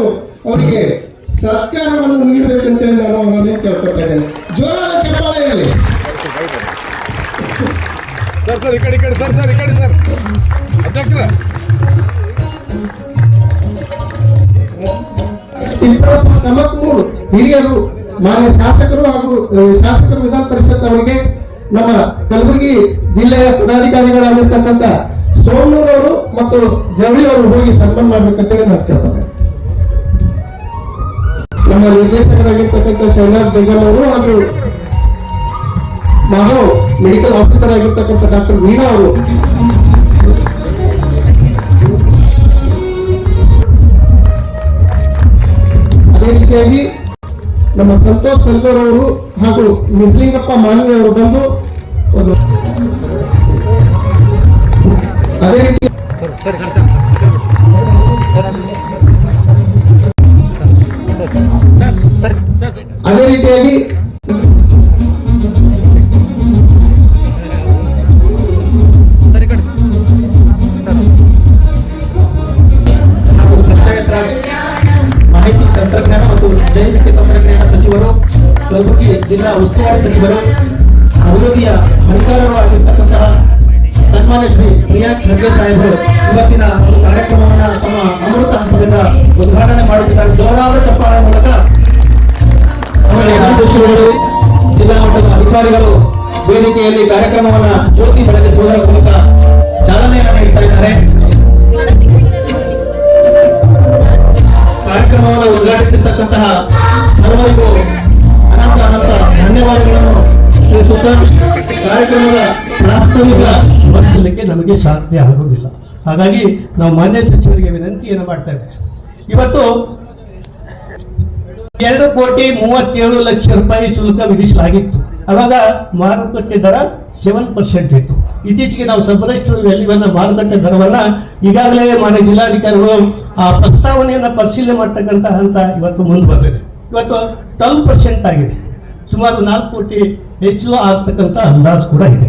ತಾವು ಅವರಿಗೆ ಸತ್ಕಾರವನ್ನು ನೀಡಬೇಕಂತೇಳಿ ನಾನು ಅವರಲ್ಲಿ ಕೇಳ್ಕೊತಾ ಇದ್ದೇನೆ. ಜೋರಾದ ಚಪ್ಪಾಳೆ ಇರಲಿ ಸರ್ ಸರ್ ಈ ಕಡೆ ಈ ಕಡೆ ಸರ್ ಸರ್ ಈ ಕಡೆ ಸರ್. ಅಧ್ಯಕ್ಷರ. ಹಿರಿಯರು ಮಾನ್ಯ ಶಾಸಕರು ಹಾಗೂ ಶಾಸಕರು ವಿಧಾನ ಪರಿಷತ್ ಅವರಿಗೆ ನಮ್ಮ ಕಲಬುರಗಿ ಜಿಲ್ಲೆಯ ಪದಾಧಿಕಾರಿಗಳಾಗಿರ್ತಕ್ಕಂಥ ಅವರು ಮತ್ತು ಜವಳಿ ಅವರು ಹೋಗಿ ಸನ್ಮಾನ ಮಾಡ್ಬೇಕಂತೇಳಿ ನಾನು ಕೇಳ್ತೇನೆ ನಮ್ಮ ನಿರ್ದೇಶಕರಾಗಿರ್ತಕ್ಕಂಥ ಶಹನಾಜ್ ಬೇಗಂ ಅವರು ಹಾಗೂ ಮಹೋ ಮೆಡಿಕಲ್ ಆಫೀಸರ್ ಆಗಿರ್ತಕ್ಕಂಥ ಡಾಕ್ಟರ್ ವೀಣಾ ಅವರು. ಅದೇ ರೀತಿಯಾಗಿ ನಮ್ಮ ಸಂತೋಷ್ ಸಲ್ಗರ್ ಅವರು ಹಾಗೂ ನಿಸ್ಲಿಂಗಪ್ಪ ಮಾನ್ವಿ ಅವರು ಬಂದು ಒಂದು ಅದೇ ರೀತಿ ಜೈವಿಕ ತಂತ್ರಜ್ಞಾನ ಸಚಿವರು ಕಲಬುರಗಿ ಜಿಲ್ಲಾ ಉಸ್ತುವಾರಿ ಸಚಿವರು ಅಭಿವೃದ್ಧಿಯ ಅಧಿಕಾರರು ಆಗಿರ್ತಕ್ಕಂತಹ ಸನ್ಮಾನ್ಯ ಶ್ರೀ ಪ್ರಿಯಾಂಕ್ ಖರ್ಗೆ ಸಾಹೇಬರು ಇವತ್ತಿನ ಒಂದು ಕಾರ್ಯಕ್ರಮವನ್ನ ತಮ್ಮ ಅಮೃತ ಹಸ್ತದಿಂದ ಉದ್ಘಾಟನೆ ಮಾಡುತ್ತಿದ್ದಾರೆ. ಜೋರಾದ ಚಪ್ಪಾಳೆ ಮೂಲಕ ಸಚಿವರು ಜಿಲ್ಲಾ ಮಟ್ಟದ ಅಧಿಕಾರಿಗಳು ವೇದಿಕೆಯಲ್ಲಿ ಕಾರ್ಯಕ್ರಮವನ್ನ ಜ್ಯೋತಿ ಬೆಳಗಿಸುವುದರ ಮೂಲಕ ಚಾಲನೆಯನ್ನು ನೀಡ್ತಾ ಇದ್ದಾರೆ. ಉದ್ಘಾಟಿಸಿರ್ತಕ್ಕಂತಹ ಸರ್ವರಿಗೂ ಅನಂತ ಅನಂತ ಧನ್ಯವಾದಗಳನ್ನು ತಿಳಿಸುತ್ತಾ ಕಾರ್ಯಕ್ರಮದ ಪ್ರಾಸ್ತಾವಿಕ ವರ್ತಿಸಲಿಕ್ಕೆ ನಮಗೆ ಸಾಧ್ಯ ಆಗುವುದಿಲ್ಲ. ಹಾಗಾಗಿ ನಾವು ಮಾನ್ಯ ಸಚಿವರಿಗೆ ವಿನಂತಿಯನ್ನು ಮಾಡ್ತೇವೆ. ಇವತ್ತು ಎರಡು ಕೋಟಿ ಮೂವತ್ತೇಳು ಲಕ್ಷ ರೂಪಾಯಿ ಶುಲ್ಕ ವಿಧಿಸಲಾಗಿತ್ತು. ಅವಾಗ ಮಾರುಕಟ್ಟೆ ದರ ಸೆವೆನ್ ಪರ್ಸೆಂಟ್ ಇತ್ತು. ಇತ್ತೀಚೆಗೆ ನಾವು ಸಬ್ ವ್ಯಾಲ್ಯೂವನ್ನು ಮಾರುಕಟ್ಟೆ ದರವನ್ನ ಈಗಾಗಲೇ ಮಾನ್ಯ ಜಿಲ್ಲಾಧಿಕಾರಿಗಳು ಆ ಪ್ರಸ್ತಾವನೆಯನ್ನು ಪರಿಶೀಲನೆ ಮಾಡ್ತಕ್ಕಂಥ ಹಂತ ಇವತ್ತು ಮುಂದೆ ಬಂದಿದೆ. ಇವತ್ತು ಟ್ವೆಲ್ ಪರ್ಸೆಂಟ್ ಆಗಿದೆ. ಸುಮಾರು ನಾಲ್ಕು ಕೋಟಿ ಹೆಚ್ಚು ಆಗ್ತಕ್ಕಂಥ ಅಂದಾಜು ಕೂಡ ಇದೆ.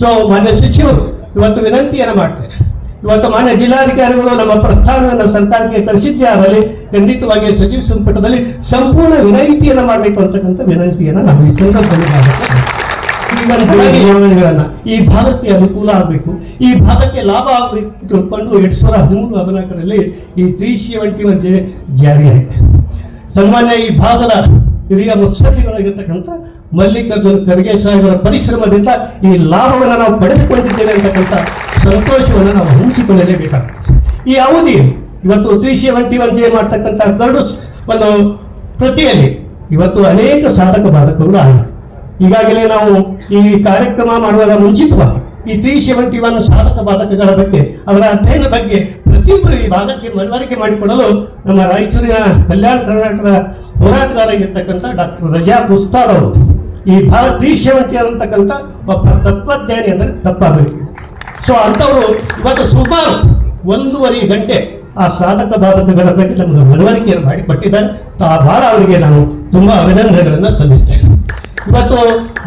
ಸೊ ಮಾನ್ಯ ಸಚಿವರು ಇವತ್ತು ವಿನಂತಿಯನ್ನು ಮಾಡ್ತಾರೆ. ಇವತ್ತು ಮಾನ್ಯ ಜಿಲ್ಲಾಧಿಕಾರಿಗಳು ನಮ್ಮ ಪ್ರಸ್ತಾವನೆಯನ್ನು ಸರ್ಕಾರಕ್ಕೆ ಕರೆಸಿದ್ದೇ ಆಗಲಿ ಖಂಡಿತವಾಗಿ ಸಚಿವ ಸಂಪುಟದಲ್ಲಿ ಸಂಪೂರ್ಣ ವಿನಾಯಿತಿಯನ್ನು ಮಾಡಬೇಕು ಅಂತಕ್ಕಂಥ ವಿನಂತಿಯನ್ನು ನಾವು ಈ ಸಂದರ್ಭದಲ್ಲಿ ಮಾಡಬೇಕು ಯೋಜನೆಗಳನ್ನ ಈ ಭಾಗಕ್ಕೆ ಅನುಕೂಲ ಆಗಬೇಕು. ಈ ಭಾಗಕ್ಕೆ ಲಾಭ ಆಗಬೇಕು ತಿಳ್ಕೊಂಡು ಎರಡ್ ಸಾವಿರದ ಹದಿಮೂರು, ಹದಿನಾಲ್ಕರಲ್ಲಿ ಈ ತ್ರೀ ಸೆವೆಂಟಿ ಒನ್ ಜಾರಿಯಾಗಿದೆ ಸನ್ಮಾನ್ಯ ಈ ಭಾಗದ ಹಿರಿಯ ಮುತ್ಸದ್ದಿಗಳಾಗಿರ್ತಕ್ಕಂಥ ಮಲ್ಲಿಕಾರ್ಜುನ ಖರ್ಗೆ ಸಾಹೇಬರ ಪರಿಶ್ರಮದಿಂದ ಈ ಲಾಭವನ್ನು ನಾವು ಪಡೆದುಕೊಂಡಿದ್ದೇವೆ ಅಂತಕ್ಕಂಥ ಸಂತೋಷವನ್ನು ನಾವು ಹಂಚಿಕೊಳ್ಳಲೇಬೇಕಾಗ್ತದೆ. ಈ ಅವಧಿ ಇವತ್ತು ತ್ರೀ ಸೆವೆಂಟಿ ಒನ್ ಜೆ ಮಾಡ್ತಕ್ಕಂಥ ಕರಡು ಒಂದು ಕೃತಿಯಲ್ಲಿ ಇವತ್ತು ಅನೇಕ ಸಾಧಕ ಬಾಧಕಗಳು ಆಗಿವೆ ಈಗಾಗಲೇ ನಾವು ಈ ಕಾರ್ಯಕ್ರಮ ಮಾಡುವಾಗ ಮುಂಚಿತವಾಗಿ ಈ ತ್ರೀ ಸೆವೆಂಟಿ ಒನ್ ಸಾಧಕ ಬಾಧಕಗಳ ಬಗ್ಗೆ ಅವರ ಅಧ್ಯಯನ ಬಗ್ಗೆ ಪ್ರತಿಯೊಬ್ಬರು ಈ ಭಾಗಕ್ಕೆ ಮನವರಿಕೆ ಮಾಡಿಕೊಡಲು ನಮ್ಮ ರಾಯಚೂರಿನ ಕಲ್ಯಾಣ ಕರ್ನಾಟಕದ ಹೋರಾಟಗಾರರಾಗಿರ್ತಕ್ಕಂಥ ಡಾಕ್ಟರ್ ರಜಾ ಉಸ್ತಾದ್ ಅವರು ಈ ಭಾಗ ತ್ರೀ ಸೆವೆಂಟಿ ಅಂತಕ್ಕಂಥ ಒಬ್ಬ ತತ್ವಜ್ಞಾನಿ ಅಂದರೆ ತಪ್ಪಾಗಬೇಕು. ಸೊ ಅಂಥವರು ಇವತ್ತು ಸುಮಾರು ಒಂದೂವರೆ ಗಂಟೆ ಆ ಸಾಧಕ ಬಾಧಕಗಳ ಬಗ್ಗೆ ನಮಗೆ ಮನವರಿಕೆಯನ್ನು ಮಾಡಿಕೊಟ್ಟಿದ್ದಾರೆ. ಆ ಭಾಳ ಅವರಿಗೆ ನಾನು ತುಂಬ ಅಭಿನಂದನೆಗಳನ್ನು ಸಲ್ಲಿಸ್ತೇನೆ. ಇವತ್ತು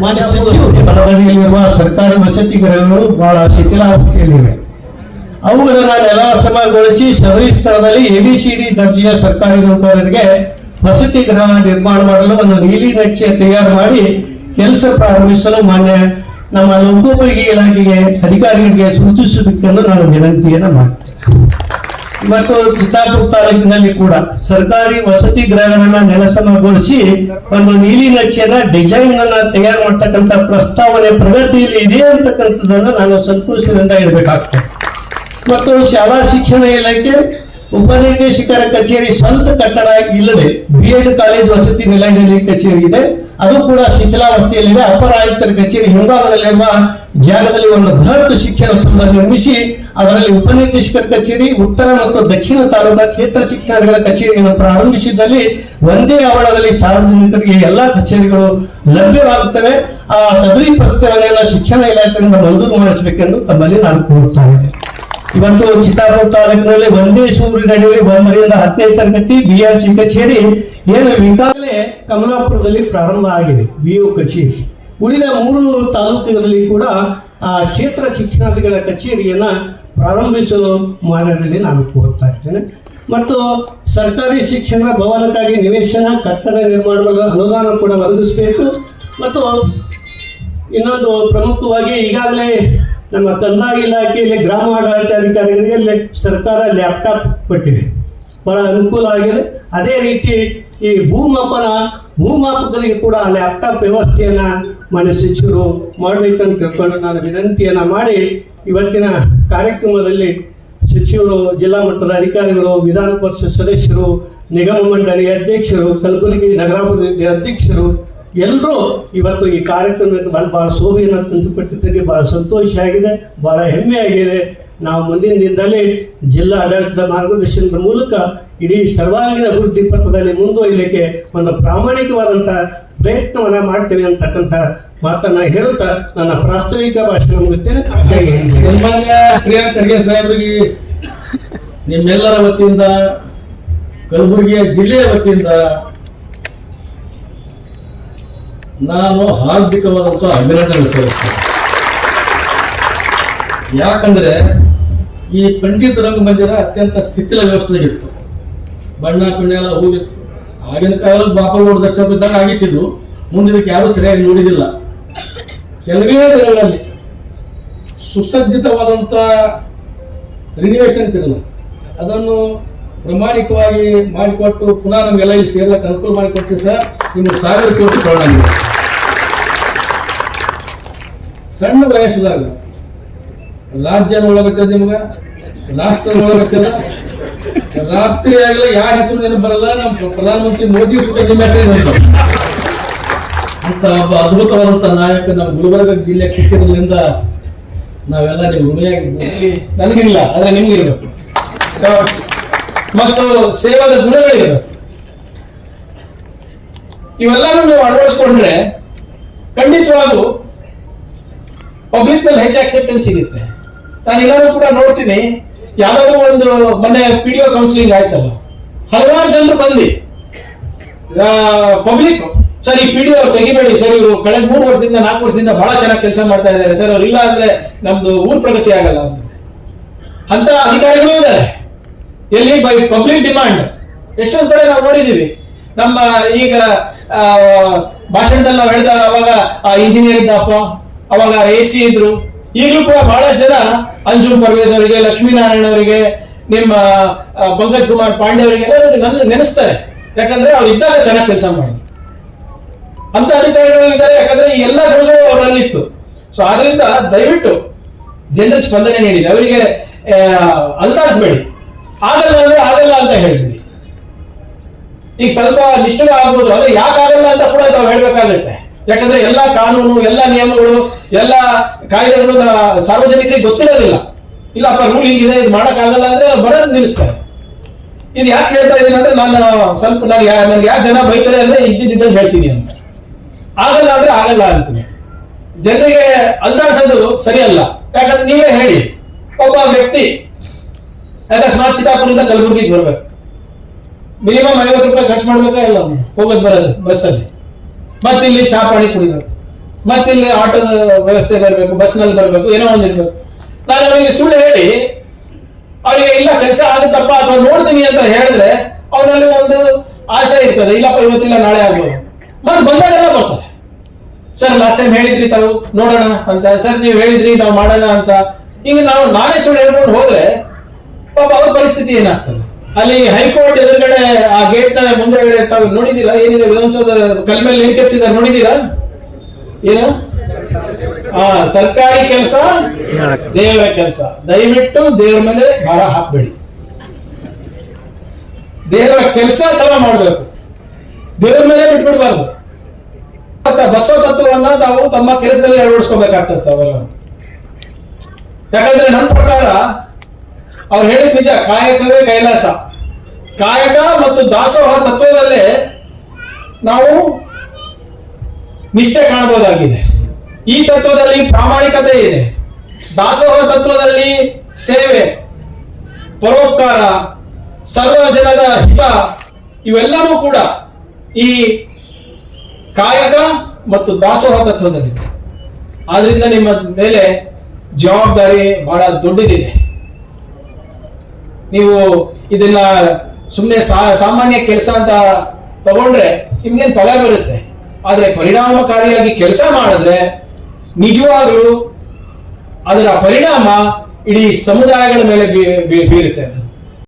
ಮಾನ್ಯ ಸಚಿವರು ಬಲಬದಿಯಲ್ಲಿರುವ ಸರ್ಕಾರಿ ವಸತಿ ಗೃಹಗಳು ಬಹಳ ಶಿಥಿಲಾವಸ್ಥೆಯಲ್ಲಿವೆ. ಅವುಗಳನ್ನು ನೆಲಸಮಗೊಳಿಸಿ ಸದರಿ ಸ್ಥಳದಲ್ಲಿ ಎ ಬಿ ಸಿ ಡಿ ದರ್ಜೆಯ ಸರ್ಕಾರಿ ನೌಕರರಿಗೆ ವಸತಿ ಗೃಹ ನಿರ್ಮಾಣ ಮಾಡಲು ಒಂದು ನೀಲಿ ನಕ್ಷೆ ತಯಾರು ಮಾಡಿ ಕೆಲಸ ಪ್ರಾರಂಭಿಸಲು ಮಾನ್ಯ ನಮ್ಮ ಲೋಕೋಪಯೋಗಿ ಇಲಾಖೆಗೆ ಅಧಿಕಾರಿಗಳಿಗೆ ಸೂಚಿಸಬೇಕೆಂದು ನಾನು ವಿನಂತಿಯನ್ನು ಮಾಡ್ತೇನೆ. ಇವತ್ತು ಚಿತ್ತಾಪುರ ತಾಲೂಕಿನಲ್ಲಿ ಕೂಡ ಸರ್ಕಾರಿ ವಸತಿ ಗೃಹಗಳನ್ನ ನೆಲಸಮಗೊಳಿಸಿ ಒಂದು ನೀಲಿ ನಕ್ಷೆನ ಡಿಸೈನ್ ಅನ್ನ ತಯಾರು ಮಾಡ್ತಕ್ಕಂಥ ಪ್ರಸ್ತಾವನೆ ಪ್ರಗತಿಯಲ್ಲಿ ಇದೆ ಅಂತಕ್ಕಂಥದ್ದನ್ನು ನಾನು ಸಂತೋಷದಿಂದ ಇರಬೇಕಾಗ್ತದೆ ಮತ್ತು ಶಾಲಾ ಶಿಕ್ಷಣ ಇಲಾಖೆ ಉಪನಿರ್ದೇಶಕರ ಕಚೇರಿ ಸ್ವಂತ ಕಟ್ಟಡ ಇಲ್ಲದೆ ಬಿ ಎಡ್ ಕಾಲೇಜ್ ವಸತಿ ನಿಲಯದಲ್ಲಿ ಕಚೇರಿ ಇದೆ. ಅದು ಕೂಡ ಶಿಥಿಲಾವಸ್ಥೆಯಲ್ಲಿದೆ. ಅಪರ ಆಯುಕ್ತರ ಕಚೇರಿ ಹಿಂಭಾಗದಲ್ಲಿರುವ ಜಾಗದಲ್ಲಿ ಒಂದು ಬೃಹತ್ ಶಿಕ್ಷಣ ಸಂಘ ನಿರ್ಮಿಸಿ, ಅದರಲ್ಲಿ ಉಪನಿರ್ದೇಶಕರ ಕಚೇರಿ, ಉತ್ತರ ಮತ್ತು ದಕ್ಷಿಣ ತಾಲೂಕಾ ಕ್ಷೇತ್ರ ಶಿಕ್ಷಣಗಳ ಕಚೇರಿಯನ್ನು ಪ್ರಾರಂಭಿಸಿದ್ದಲ್ಲಿ ಒಂದೇ ಆವರಣದಲ್ಲಿ ಸಾರ್ವಜನಿಕರಿಗೆ ಎಲ್ಲಾ ಕಚೇರಿಗಳು ಲಭ್ಯವಾಗುತ್ತವೆ. ಆ ಸದರಿ ಪ್ರಸ್ತಾವನೆಯನ್ನು ಶಿಕ್ಷಣ ಇಲಾಖೆಯಿಂದ ಮಂಜೂರು ಮಾಡಿಸಬೇಕೆಂದು ತಮ್ಮಲ್ಲಿ ನಾನು ಕೋರುತ್ತಾ ಇದ್ದೇನೆ ಇವತ್ತು ಚಿತ್ತಾಪುರ ತಾಲೂಕಿನಲ್ಲಿ ಒಂದೇ ಸೂರಿನಡಿಯಲ್ಲಿ ಒಂದರಿಂದ ಹದಿನೈದು ತರಗತಿ ಬಿ ಆರ್ ಸಿ ಕಚೇರಿ ಏನು ಈಗಾಗಲೇ ಕಮಲಾಪುರದಲ್ಲಿ ಪ್ರಾರಂಭ ಆಗಿದೆ ಬಿ ಯು ಕಚೇರಿ. ಉಳಿದ ಮೂರು ತಾಲೂಕುಗಳಲ್ಲಿ ಕೂಡ ಆ ಕ್ಷೇತ್ರ ಶಿಕ್ಷಣಾಧಿಗಳ ಕಚೇರಿಯನ್ನ ಪ್ರಾರಂಭಿಸಲು ಮಾರ್ಗದಲ್ಲಿ ನಾನು ಕೋರ್ತಾ ಇದ್ದೇನೆ. ಮತ್ತು ಸರ್ಕಾರಿ ಶಿಕ್ಷಣ ಭವನಕ್ಕಾಗಿ ನಿವೇಶನ, ಕಟ್ಟಡ ನಿರ್ಮಾಣದ ಅನುದಾನ ಕೂಡ ಒದಗಿಸಬೇಕು. ಮತ್ತು ಇನ್ನೊಂದು ಪ್ರಮುಖವಾಗಿ ಈಗಾಗಲೇ ನಮ್ಮ ಕಂದಾಯ ಇಲಾಖೆಯಲ್ಲಿ, ಗ್ರಾಮ ಆಡಳಿತಾಧಿಕಾರಿಗಳಿಗೆ ಲೆ- ಸರ್ಕಾರ ಲ್ಯಾಪ್ಟಾಪ್ ಕೊಟ್ಟಿದೆ. ಬಹಳ ಅನುಕೂಲ ಆಗಿದೆ. ಅದೇ ರೀತಿ ಈ ಭೂಮಾಪನ, ಭೂಮಾಪಕರಿಗೆ ಕೂಡ ಲ್ಯಾಪ್ಟಾಪ್ ವ್ಯವಸ್ಥೆಯನ್ನು ಮನೆ ಸಚಿವರು ಮಾಡಬೇಕಂತ ತಿಳ್ಕೊಂಡು ನಾನು ವಿನಂತಿಯನ್ನು ಮಾಡಿ, ಇವತ್ತಿನ ಕಾರ್ಯಕ್ರಮದಲ್ಲಿ ಸಚಿವರು, ಜಿಲ್ಲಾ ಮಟ್ಟದ ಅಧಿಕಾರಿಗಳು, ವಿಧಾನ ಪರಿಷತ್ ಸದಸ್ಯರು, ನಿಗಮ ಮಂಡಳಿ ಅಧ್ಯಕ್ಷರು, ಕಲಬುರಗಿ ನಗರಾಭಿವೃದ್ಧಿ ಅಧ್ಯಕ್ಷರು ಎಲ್ಲರೂ ಇವತ್ತು ಈ ಕಾರ್ಯಕ್ರಮಕ್ಕೆ ಬಂದು ಭಾಳ ಶೋಭೆಯನ್ನು ತಂದುಕೊಟ್ಟಿದ್ದಕ್ಕೆ ಭಾಳ ಸಂತೋಷ ಆಗಿದೆ ಭಾಳ ಹೆಮ್ಮೆ ಆಗಿದೆ. ನಾವು ಮುಂದಿನ ದಿನದಲ್ಲಿ ಜಿಲ್ಲಾ ಆಡಳಿತದ ಮಾರ್ಗದರ್ಶನದ ಮೂಲಕ ಇಡೀ ಸರ್ವಾಂಗೀಣ ಅಭಿವೃದ್ಧಿ ಪಥದಲ್ಲಿ ಮುಂದುವರಿಲಿಕ್ಕೆ ಒಂದು ಪ್ರಾಮಾಣಿಕವಾದಂಥ ಪ್ರಯತ್ನವನ್ನು ಮಾಡ್ತೇವೆ ಅಂತಕ್ಕಂಥ ಮಾತನ್ನ ಹೇಳುತ್ತಾ ನನ್ನ ಪ್ರಾಸ್ತಾವಿಕ ಭಾಷಣ ಮುಗಿಸ್ತೇನೆ. ಜೈ ನಿಮ್ಮೆಲ್ಲರ ವತಿಯಿಂದ, ಕಲಬುರಗಿಯ ಜಿಲ್ಲೆಯ ವತಿಯಿಂದ ನಾನು ಹಾರ್ದಿಕವಾದಂಥ ಅಭಿನಂದನೆ ಸಲ್ಲಿಸ್ತೇನೆ. ಯಾಕಂದ್ರೆ ಈ ಪಂಡಿತ ರಂಗಮಂದಿರ ಅತ್ಯಂತ ಶಿಥಿಲ ವ್ಯವಸ್ಥೆಗಿತ್ತು. ಬಣ್ಣ ಪಿಣ್ಣ ಎಲ್ಲ ಹೋಗಿತ್ತು. ಆಗಿನ ಕಾಲದಲ್ಲಿ ಬಾಪನಗೌಡ ದರ್ಶನ ಬಿದ್ದಾಗ ಆಗಿತ್ತಿದ್ದು. ಮುಂದಿದಕ್ಕೆ ಯಾರೂ ಸರಿಯಾಗಿ ನೋಡಿದಿಲ್ಲ. ಕೆಲವೇ ದಿನಗಳಲ್ಲಿ ಸುಸಜ್ಜಿತವಾದಂಥ ರಿನಿವೇಶನ್ ತಿರಲ್ಲ ಅದನ್ನು ಪ್ರಾಮಾಣಿಕವಾಗಿ ಮಾಡಿಕೊಟ್ಟು ಪುನಃ ನಮಗೆಲ್ಲ ಇಲ್ಲಿ ಸೇರ್ಲಕ್ಕೆ ಅನುಕೂಲ ಮಾಡಿಕೊಟ್ಟು ಸರ್. ನಿಮ್ಗೆ ಸಾವಿರ ಕೋಟಿ ಕೊಡೋಣ ಸಣ್ಣ ವಯಸ್ಸದಾಗ ರಾಜ್ಯ ನೋಡಬೇಕ ನಿಮ್ಗ ರಾಷ್ಟ್ರ ನೋಡಬೇಕದ ರಾತ್ರಿ ಆಗಲಿ ಯಾರ ಹೆಸರು ನೆನಪು ಬರಲ್ಲ ನಮ್ಮ ಪ್ರಧಾನಮಂತ್ರಿ ಮೋದಿ ಸುಖದ ಮೆಸೇಜ್ ಅಂತ ಒಬ್ಬ ಅದ್ಭುತವಾದಂತ ನಾಯಕ ನಮ್ಮ ಗುಲ್ಬರ್ಗ ಜಿಲ್ಲೆ ಸಿಕ್ಕಿದ್ರಿಂದ ನಾವೆಲ್ಲ ನೀವು ಋಣಿಯಾಗಿದ್ದೇವೆ ನನಗಿಲ್ಲ, ಆದ್ರೆ ಇರಬೇಕು ಮತ್ತು ಸೇವಾದ ಗುಣಗಳಿರ್ಬೇಕು. ಇವೆಲ್ಲಾನು ನೀವು ಅಳವಡಿಸ್ಕೊಂಡ್ರೆ ಖಂಡಿತವಾಗೂ ಪಬ್ಲಿಕ್ ಮೇಲೆ ಹೆಚ್ಚು ಅಕ್ಸೆಪ್ಟೆನ್ಸ್ ಸಿಗುತ್ತೆ. ನಾನು ಎಲ್ಲರೂ ಕೂಡ ನೋಡ್ತೀನಿ ಯಾವ್ದಾದ್ರು ಒಂದು ಮೊನ್ನೆ ಪಿ ಡಿ ಒ ಕೌನ್ಸಿಲಿಂಗ್ ಆಯ್ತಲ್ಲ, ಹಲವಾರು ಜನರು ಬಂದು ಪಬ್ಲಿಕ್ ಸರ್ ಈ ಪಿ ಡಿ ಅವ್ರು ತೆಗಿಬೇಡಿ, ಸರ್, ಇವರು ಕಳೆದ ಮೂರು ವರ್ಷದಿಂದ, ನಾಲ್ಕು ವರ್ಷದಿಂದ ಬಹಳ ಚೆನ್ನಾಗಿ ಕೆಲಸ ಮಾಡ್ತಾ ಇದ್ದಾರೆ. ಸರ್, ಅವ್ರು ಇಲ್ಲ ಅಂದ್ರೆ ನಮ್ದು ಊರ್ ಪ್ರಗತಿ ಆಗಲ್ಲ ಅಂತ. ಅಂತ ಅಧಿಕಾರಿಗಳು ಇದ್ದಾರೆ. ಎಲ್ಲಿ? ಬೈ ಪಬ್ಲಿಕ್ ಡಿಮಾಂಡ್ ಎಷ್ಟೊಂದು ಕಡೆ ನಾವು ನೋಡಿದೀವಿ. ನಮ್ಮ ಈಗ ಭಾಷಣದಲ್ಲಿ ನಾವು ಹೇಳಿದಾಗ ಅವಾಗ ಇಂಜಿನಿಯರ್ ಇದ್ದಪ್ಪ ಅವಾಗ ಎ ಸಿ ಇದ್ರು. ಈಗಲೂ ಕೂಡ ಬಹಳಷ್ಟು ಜನ ಅಂಜುಮ್ ಪರ್ವೇಜ್ ಅವರಿಗೆ ಲಕ್ಷ್ಮೀನಾರಾಯಣ ಅವರಿಗೆ ನಿಮ್ಮ ಪಂಕಜ್ ಕುಮಾರ್ ಪಾಂಡೆ ಅವರಿಗೆ ನೆನೆಸ್ತಾರೆ. ಯಾಕಂದ್ರೆ ಅವ್ರು ಇದ್ದಾಗ ಚೆನ್ನಾಗಿ ಕೆಲಸ ಮಾಡಿ. ಅಂತ ಅಧಿಕಾರಿಗಳು ಇದ್ದಾರೆ. ಯಾಕಂದ್ರೆ ಈ ಎಲ್ಲ ಗುಣಗಳು ಅವರಲ್ಲಿತ್ತು ಸೊ ಆದ್ರಿಂದ ದಯವಿಟ್ಟು ಜನರ ಸ್ಪಂದನೆ ನೀಡಿದೆ ಅವರಿಗೆ ಅಲ್ದಾಡಿಸ್ಬೇಡಿ ಆಗಲ್ಲ ಅಂದ್ರೆ ಆಗಲ್ಲ ಅಂತ ಹೇಳಿದ್ವಿ ಈಗ ಸ್ವಲ್ಪ ನಿಷ್ಠುರ ಆಗ್ಬೋದು. ಅಂದ್ರೆ ಯಾಕಾಗಲ್ಲ ಅಂತ ಕೂಡ ನಾವು ಹೇಳ್ಬೇಕಾಗುತ್ತೆ. ಯಾಕಂದ್ರೆ ಎಲ್ಲ ಕಾನೂನು, ಎಲ್ಲ ನಿಯಮಗಳು, ಎಲ್ಲ ಕಾಯ್ದೆಗಳು ಸಾರ್ವಜನಿಕರಿಗೆ ಗೊತ್ತಿರೋದಿಲ್ಲ. ಇಲ್ಲಪ್ಪ ರೂಲ್ ಹಿಂಗಿದೆ, ಇದು ಮಾಡೋಕ್ಕಾಗಲ್ಲ ಅಂದ್ರೆ ಬರೋದ್ ನಿಲ್ಲಿಸ್ತಾರೆ. ಇದು ಯಾಕೆ ಹೇಳ್ತಾ ಇದ್ದೀನಿ ಅಂದ್ರೆ ನಾನು ಸ್ವಲ್ಪ ನಾನು ನನ್ಗೆ ಯಾಕೆ ಜನ ಬೈತಾರೆ ಅಂದ್ರೆ ಇದ್ದಿದ್ದಂಗೆ ಹೇಳ್ತೀನಿ ಅಂತ. ಆಗಲ್ಲ ಅಂದ್ರೆ ಆಗಲ್ಲ ಅಂತೀನಿ. ಜನರಿಗೆ ಅಲ್ದಾಡ್ಸೋದು ಸರಿ ಅಲ್ಲ ಯಾಕಂದ್ರೆ ನೀವೇ ಹೇಳಿ, ಒಬ್ಬ ವ್ಯಕ್ತಿ ಅಕಸ್ಮಾತ್ ಚಿತ್ತಾಪುರದಿಂದ ಕಲಬುರಗಿಗೆ ಬರ್ಬೇಕು. ಮಿನಿಮಮ್ ಐವತ್ತು ರೂಪಾಯಿ ಖರ್ಚು ಮಾಡ್ಬೇಕಾ ಇಲ್ಲ, ಹೋಗೋದು ಬರೋದು, ಬಸ್ಸಲ್ಲಿ? ಮತ್ತೆ ಇಲ್ಲಿ ಚಾಪಾಣಿ ಕುಡಿಬೇಕು. ಮತ್ತೆ ಇಲ್ಲಿ ಆಟೋ ವ್ಯವಸ್ಥೆ ಬರಬೇಕು, ಬಸ್ನಲ್ಲಿ ಬರಬೇಕು, ಏನೋ ಒಂದು ಇರ್ಬೇಕು. ನಾನು ಅವರಿಗೆ ಸುಳ್ಳು ಹೇಳಿ, ಅವರಿಗೆ ಇಲ್ಲ, ಕೆಲಸ ಆಗುತ್ತಪ್ಪ ಅಥವಾ ನೋಡ್ತೀನಿ ಅಂತ ಹೇಳಿದ್ರೆ ಅವನಲ್ಲಿ ಒಂದು ಆಸೆ ಇರ್ತದೆ, ಇಲ್ಲಪ್ಪ, ಇವತ್ತಿಲ್ಲ, ನಾಳೆ ಆಗ್ಬೋದು. ಮತ್ತೆ ಬಂದಾಗೆಲ್ಲ ಬರ್ತದೆ ಸರ್ ಲಾಸ್ಟ್ ಟೈಮ್ ಹೇಳಿದ್ರಿ ತಾವು, ನೋಡೋಣ ಅಂತ. ಸರ್, ನೀವು ಹೇಳಿದ್ರಿ, ನಾವು ಮಾಡೋಣ ಅಂತ. ಈಗ ನಾವು ನಾನೇ ಸುಳ್ಳು ಹೇಳ್ಕೊಂಡು ಹೋದ್ರೆ ಪಾಪ ಅವ್ರ ಪರಿಸ್ಥಿತಿ ಏನಾಗ್ತದೆ? ಅಲ್ಲಿ ಹೈಕೋರ್ಟ್ ಎದುರುಗಡೆ ಆ ಗೇಟ್ನ ಮುಂದೆಗಡೆ ತಾವು ನೋಡಿದೀರಾ ಏನಿದೆ? ವಿಧಾನಸೌಧ ಕಲ್ ಮೇಲೆ ಏನ್ ಕೆತ್ತಿದ್ದಾರೆ ನೋಡಿದೀರಾ ಏನು? ಆ ಸರ್ಕಾರಿ ಕೆಲಸ, ದೇವರ ಕೆಲಸ. ದಯವಿಟ್ಟು ದೇವರ ಮೇಲೆ ಭಾರ ಹಾಕ್ಬೇಡಿ. ದೇವರ ಕೆಲಸ ತರ ಮಾಡ್ಬೇಕು. ದೇವರ ಮೇಲೆ ಬಿಟ್ಬಿಡ್ಬಾರ್ದು. ಬಸವ ತತ್ವವನ್ನ ತಾವು ತಮ್ಮ ಕೆಲಸದಲ್ಲಿ ಅಳವಡಿಸ್ಕೋಬೇಕಾಗ್ತದೆ ತಾವೆಲ್ಲ. ಯಾಕಂದ್ರೆ ನನ್ನ ಪ್ರಕಾರ ಅವ್ರು ಹೇಳಿದ ನಿಜ, ಕಾಯಕವೇ ಕೈಲಾಸ. ಕಾಯಕ ಮತ್ತು ದಾಸೋಹ ತತ್ವದಲ್ಲೇ ನಾವು ನಿಷ್ಠೆ ಕಾಣಬಹುದಾಗಿದೆ ಈ ತತ್ವದಲ್ಲಿ ಪ್ರಾಮಾಣಿಕತೆ ಇದೆ. ದಾಸೋಹ ತತ್ವದಲ್ಲಿ ಸೇವೆ, ಪರೋಪಕಾರ, ಸರ್ವ ಜನರ ಹಿತ ಇವೆಲ್ಲವೂ ಕೂಡ ಈ ಕಾಯಕ ಮತ್ತು ದಾಸೋಹ ತತ್ವದಲ್ಲಿದೆ. ಆದ್ರಿಂದ ನಿಮ್ಮ ಮೇಲೆ ಜವಾಬ್ದಾರಿ ಬಹಳ ದೊಡ್ಡದಿದೆ. ನೀವು ಇದನ್ನ ಸುಮ್ಮನೆ ಸಾಮಾನ್ಯ ಕೆಲಸ ಅಂತ ತಗೊಂಡ್ರೆ ನಿಮ್ಗೇನು ಫಲ ಬರುತ್ತೆ. ಆದರೆ ಪರಿಣಾಮಕಾರಿಯಾಗಿ ಕೆಲಸ ಮಾಡಿದ್ರೆ ನಿಜವಾಗ್ಲೂ ಅದರ ಪರಿಣಾಮ ಇಡೀ ಸಮುದಾಯಗಳ ಮೇಲೆ ಬೀರುತ್ತೆ ಅದು.